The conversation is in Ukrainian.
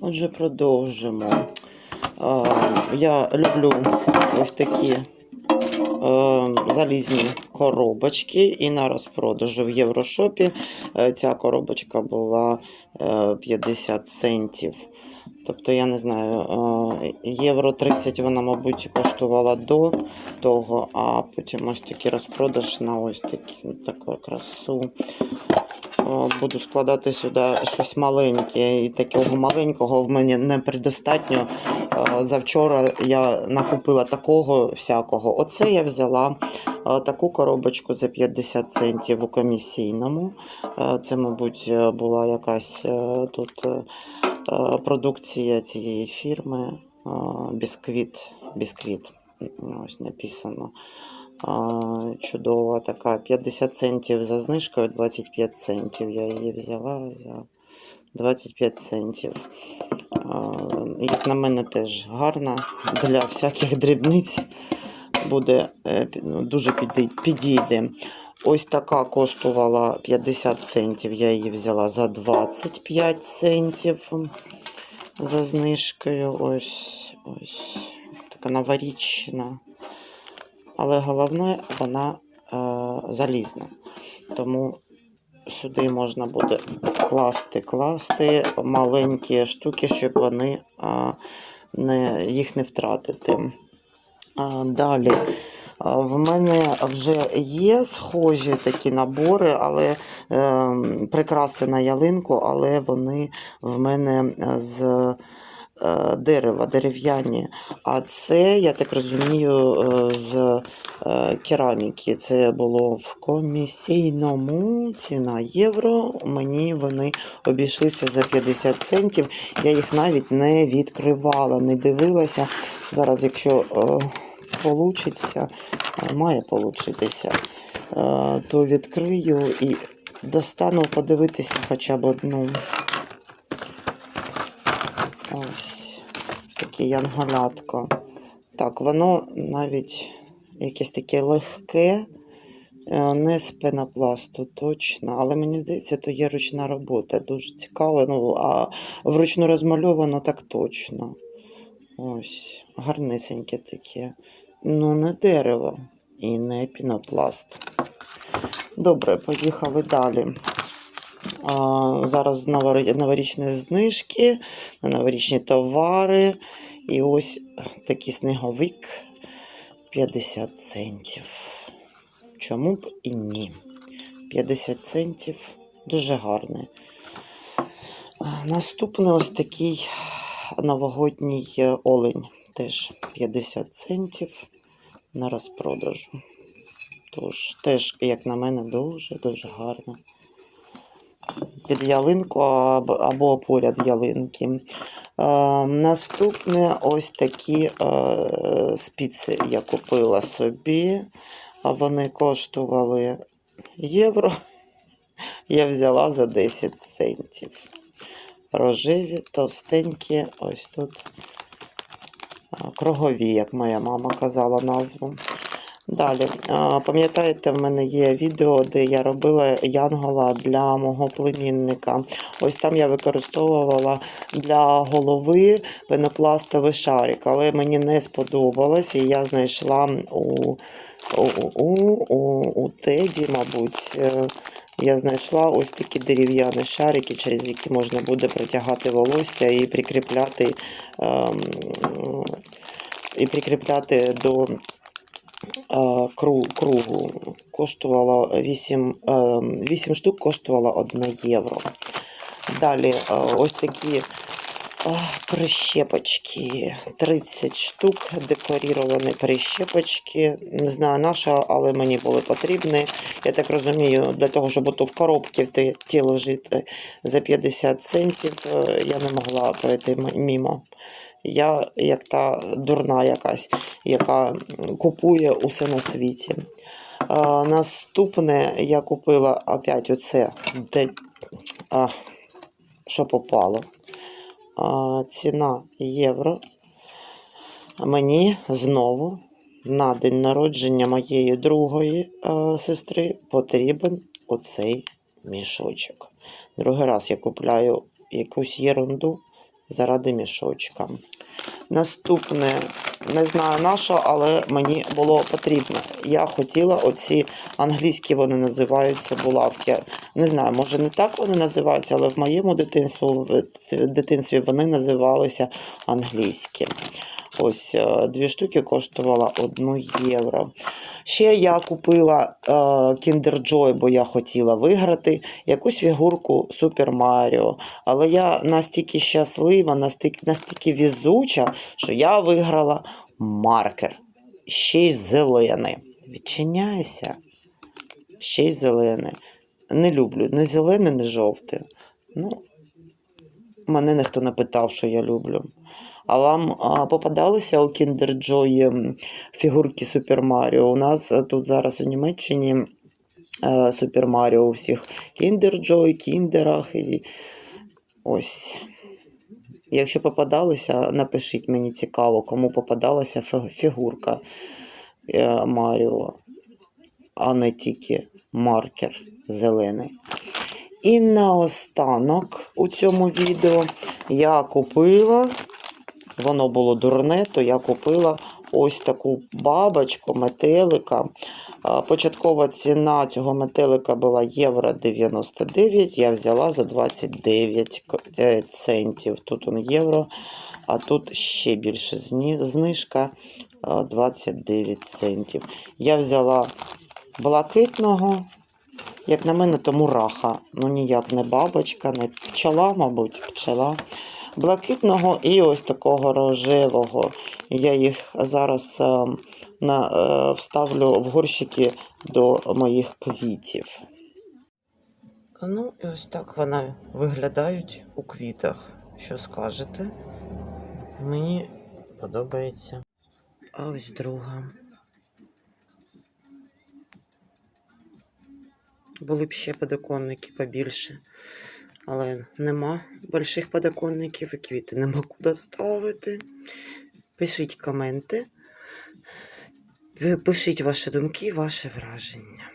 Отже, продовжимо. Я люблю ось такі е, залізні коробочки і на розпродажу в Єврошопі. е, Ця коробочка була е, 50 центів. Тобто, я не знаю, е, євро 30 вона, мабуть, коштувала до того, а потім ось такий розпродаж на ось такі, таку красу. Буду складати сюди щось маленьке. І такого маленького в мене не предостатньо. Завчора я накупила такого всякого. Оце я взяла таку коробочку за 50 центів у комісійному. Це, мабуть, була якась тут продукція цієї фірми. Бісквіт. Бісквіт. Ось написано. Чудова така. 50 центів за знижкою, 25 центів. Я її взяла за 25 центів. Як на мене, теж гарна для всяких дрібниць буде е, ну, дуже підійде. Ось така коштувала 50 центів. Я її взяла за 25 центів за знижкою. Ось ось така новорічна. Але головне, вона е, залізна. Тому сюди можна буде класти, класти маленькі штуки, щоб вони е, не, їх не втратити. А, далі. В мене вже є схожі такі набори, але е, прикраси на ялинку, але вони в мене е, з е, дерева, дерев'яні. А це, я так розумію, е, е, кераміки. Це було в комісійному ціна євро. Мені вони обійшлися за 50 центів. Я їх навіть не відкривала, не дивилася. Зараз, якщо е, получиться, е, має получитися, е, то відкрию і достану подивитися хоча б одну. Ось таке янголятко. Так, воно навіть якесь таке легке, е, не з пенопласту, точно. Але мені здається, то є ручна робота. Дуже цікаво. Ну, а вручну розмальовано так точно. Ось, гарнисеньке таке. Ну, не дерево і не пінопласт. Добре, поїхали далі. А, зараз новорі- новорічні знижки новорічні товари. І ось такий сніговик 50 центів. Чому б і ні? 50 центів дуже гарний. Наступний ось такий новогодній олень. Теж 50 центів на розпродажу. Тож, теж, як на мене, дуже-дуже гарно. Під ялинку або, поряд ялинки. Е, наступне ось такі е, спіци я купила собі. Вони коштували євро. Я взяла за 10 центів. Рожеві, товстенькі, ось тут а, кругові, як моя мама казала назву. Далі, пам'ятаєте, в мене є відео, де я робила янгола для мого племінника. Ось там я використовувала для голови пенопластовий шарик, але мені не сподобалось, і я знайшла у, у, у, у, у Теді, мабуть. е, Я знайшла ось такі дерев'яні шарики, через які можна буде протягати волосся і прикріпляти, ем, і прикріпляти до кругу. Коштувало 8, ем, 8 штук коштувало 1 євро. Далі е, ось такі прищепочки. 30 штук декоріровані прищепочки. Не знаю на що, але мені були потрібні. Я так розумію, для того, щоб в коробці ті, лежити за 50 центів, е, я не могла пройти мімо. Я як та дурна якась, яка купує усе на світі. А, наступне я купила опять оце, де, а, що попало. Ціна євро. Мені знову на день народження моєї другої е, сестри потрібен оцей мішочок. Другий раз я купляю якусь єрунду, заради мішочка. Наступне, не знаю на що, але мені було потрібно. Я хотіла оці англійські вони називаються булавки. Не знаю, може не так вони називаються, але в моєму дитинстві, в дитинстві вони називалися англійські. Ось е, дві штуки коштувала 1 євро. Ще я купила е, Kinder Joy, бо я хотіла виграти якусь фігурку Super Mario. Але я настільки щаслива, настільки, настільки візуча, що я виграла маркер. Ще й зелений. Відчиняйся. Ще й зелений. Не люблю ні зелений, ні жовтий. Ну, мене ніхто не питав, що я люблю. А вам а, попадалися у Kinder Joy фігурки Супер Маріо? У нас е, тут зараз у Німеччині е, Супер Маріо у всіх Kinder Joy, Кіндерах і ось. Якщо попадалися, напишіть мені цікаво, кому попадалася фігурка е, Маріо, а не тільки маркер зелений. І наостанок у цьому відео я купила, воно було дурне, то я купила ось таку бабочку, метелика. Початкова ціна цього метелика була євро 99, я взяла за 29 е, центів. Тут он євро, а тут ще більше знижка 29 центів. Я взяла блакитного, як на мене, то мураха. Ну ніяк не бабочка, не пчела, мабуть, пчела. Блакитного і ось такого рожевого. Я їх зараз е, на, е, вставлю в горщики до моїх квітів. Ну, і ось так вони виглядають у квітах. Що скажете? Мені подобається. А ось друга. Були б ще подоконники побільше. Але нема больших подоконників і квіти нема куди ставити. Пишіть коменти. Пишіть ваші думки, ваші враження.